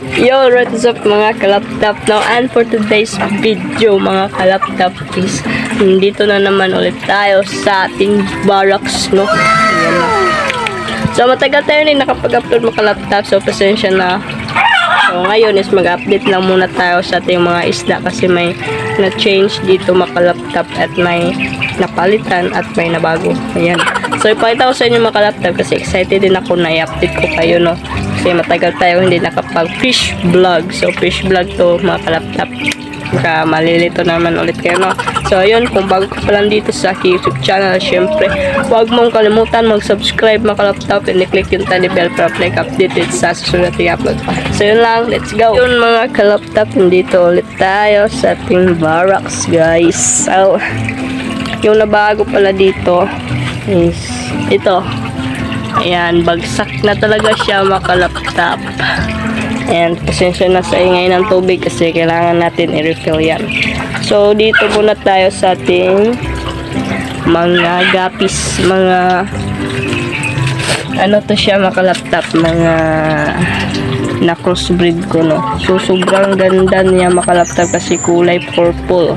Yo, what's up mga kalaptop now and for today's video mga kalaptop is nandito na naman ulit tayo sa ating barracks no? Na. so matagal tayo rin nakapag-upload mga kalaptop so pasensya na. So ngayon is mag-update lang muna tayo sa ating mga isda kasi may na-change dito mga kalaptop at may napalitan at may nabago. Ayan. So ipakita ko sa inyo mga kalaptop kasi excited din ako na i-update ko kayo no kasi matagal tayo hindi nakapag fish vlog so fish vlog to mga kalaptop Baka malilito naman ulit kayo, no? So, ayun, kung bago ka pa lang dito sa aking YouTube channel, syempre, huwag mong kalimutan mag-subscribe mga kalaptop and i-click yung tiny bell para like updated sa susunod na upload. So, yun lang, let's go! Yun mga kalaptop, nandito ulit tayo sa ating barracks, guys. So, yung nabago pala dito is ito. Ayan, bagsak na talaga siya mga kalaptop. And pasensya na sa ingay ng tubig kasi kailangan natin i-refill yan. So, dito muna tayo sa ating mga gapis, mga ano to siya makalaptop, mga na crossbreed ko no. So, sobrang ganda niya makalaptop kasi kulay purple.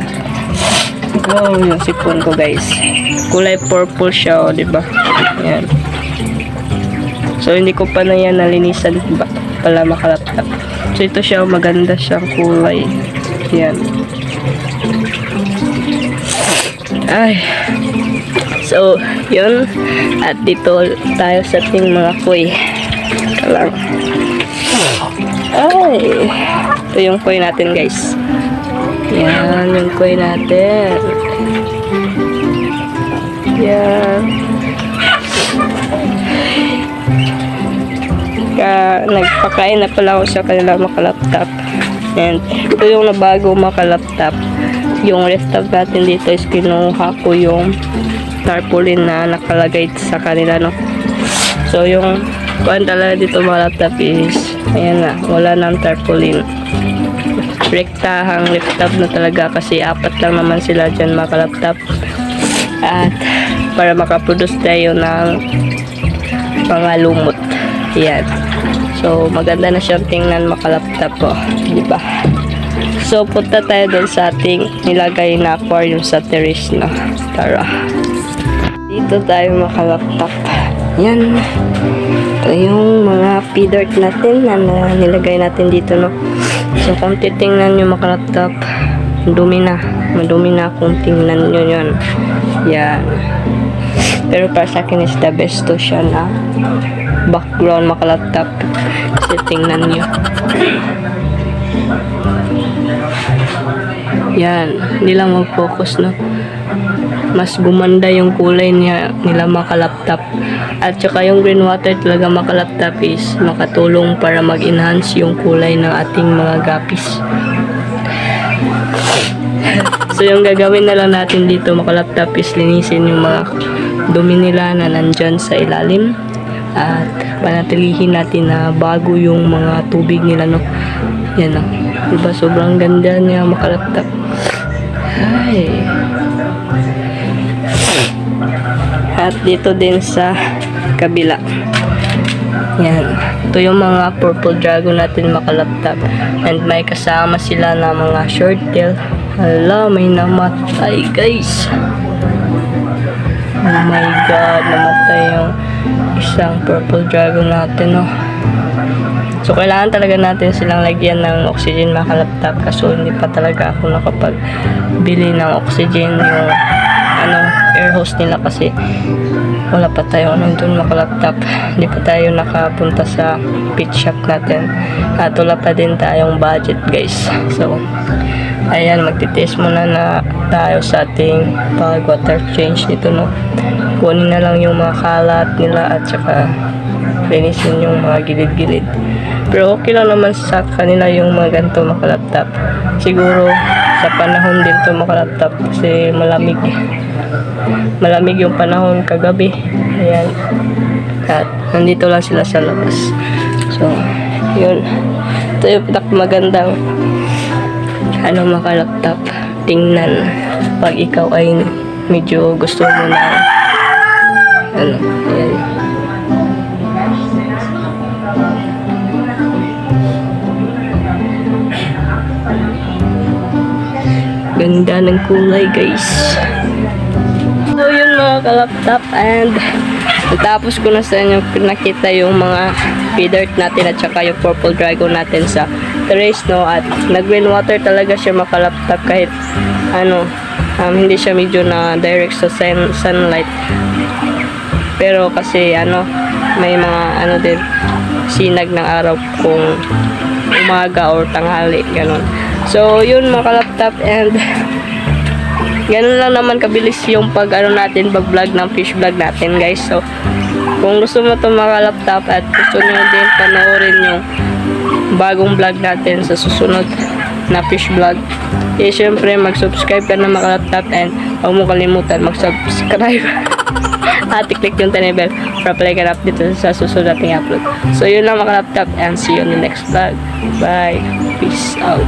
Wow, yung sipon ko guys. Kulay purple siya, oh, di ba? Yan. So, hindi ko pa na yan nalinisan ba pala makalaptap. So, ito siya, maganda siyang kulay. Yan. Ay. So, yun. At dito tayo sa ating mga kuy. Ito. Ay. Ito yung kuy natin, guys. Yan, yung kuy natin. Yan. Ka nagpakain na pala ako sa kanila makalaptop and ito yung nabago makalaptop yung laptop natin dito is kinuha ko yung tarpaulin na nakalagay sa kanila no? So yung kuhan talaga dito mga laptop is ayan na wala nang tarpaulin. Rektahang laptop na talaga kasi apat lang naman sila dyan mga laptop. At para makaproduce tayo ng mga lumot yan. So, maganda na siyang tingnan makalaptop po. Di ba? So, punta tayo doon sa ating nilagay na aquarium sa terrace na. Tara. Dito tayo makalaptop. Yan. Ito yung mga feeder natin na, na nilagay natin dito, no? So, kung titingnan nyo makalaptop, dumi na. Madumi na kung tingnan nyo yun. Yan. Pero para sa akin is the best to siya na background makalaptop. Kasi tingnan nyo. Yan. Hindi lang mag-focus, no? Mas gumanda yung kulay niya nila makalaptop. At saka yung green water talaga makalaptop is makatulong para mag-enhance yung kulay ng ating mga gapis. So yung gagawin na lang natin dito makalaptop is linisin yung mga dumi nila na nandyan sa ilalim at panatilihin natin na bago yung mga tubig nila no? Yan no? Diba? Sobrang ganda niya makalaptop ay. At dito din sa kabila. Yan. Ito yung mga purple dragon natin makalaptop and may kasama sila na mga short tail. Hala may namatay guys. Oh my god, namatay yung isang purple dragon natin, no. So, kailangan talaga natin silang lagyan ng oxygen mga kalaptop kaso hindi pa talaga ako nakapagbili ng oxygen yung ano, air hose nila kasi wala pa tayo. Ano dun mga laptop hindi pa tayo nakapunta sa pit shop natin. At wala pa din tayong budget guys. So ayan magtitest muna na tayo sa ating pag water change nito no? Kunin na lang yung mga kalat nila at saka linisin yung mga gilid-gilid pero okay lang naman sa kanila yung mga ganito mga laptop siguro sa panahon din to mga laptop kasi malamig. Malamig yung panahon kagabi. Ayan. At nandito lang sila sa labas. So yun. Ito yung pinakamagandang ano makalaptop tingnan pag ikaw ay medyo gusto mo na ano ng kulay guys. So yun mga kalaptop and natapos ko na sa inyo pinakita yung mga feeder natin at saka yung purple dragon natin sa terrace no? At nag water talaga siya makalaptop kahit ano um, hindi siya medyo na direct sa sun, sunlight. Pero kasi ano may mga ano din sinag ng araw kung umaga or tanghali ganun. So yun mga kalaptop and Ganun lang naman kabilis yung pag ano natin, pag vlog ng fish vlog natin guys. So, kung gusto mo itong mga laptop at gusto nyo din panoorin yung bagong vlog natin sa susunod na fish vlog, eh syempre mag-subscribe ka na mga laptop and huwag mo kalimutan mag-subscribe. at i-click yung tiny bell para palagi ka update sa susunod nating upload. So, yun lang mga laptop and see you on the next vlog. Bye. Peace out.